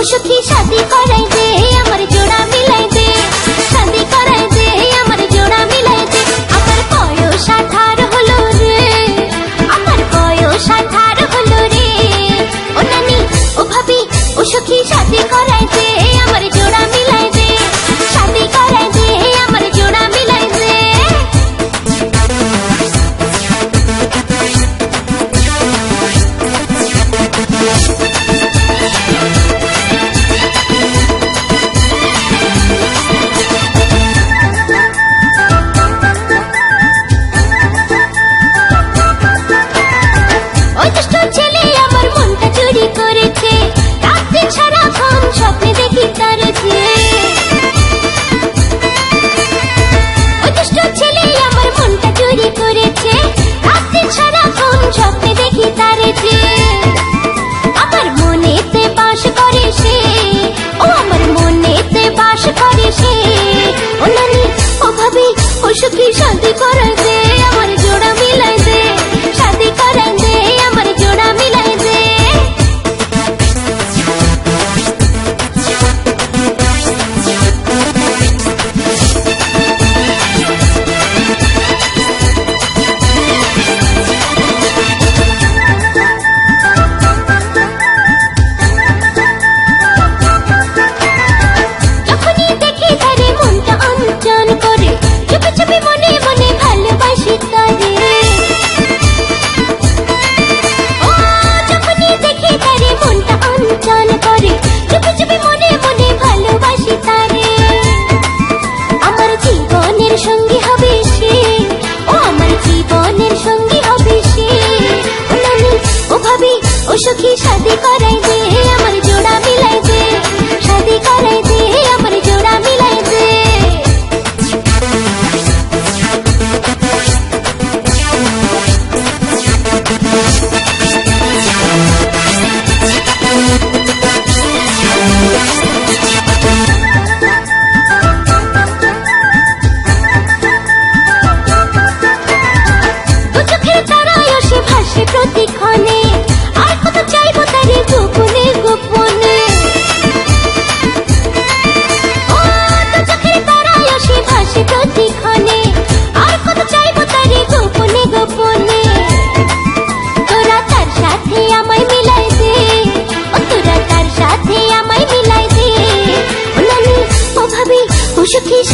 ও সখী ఎవరు ముంత জীবনের সঙ্গী হবে সে। ও আমার জীবনের সঙ্গী হবে সে। ও ভাবি ও সখী সাথে করাই দিয়ে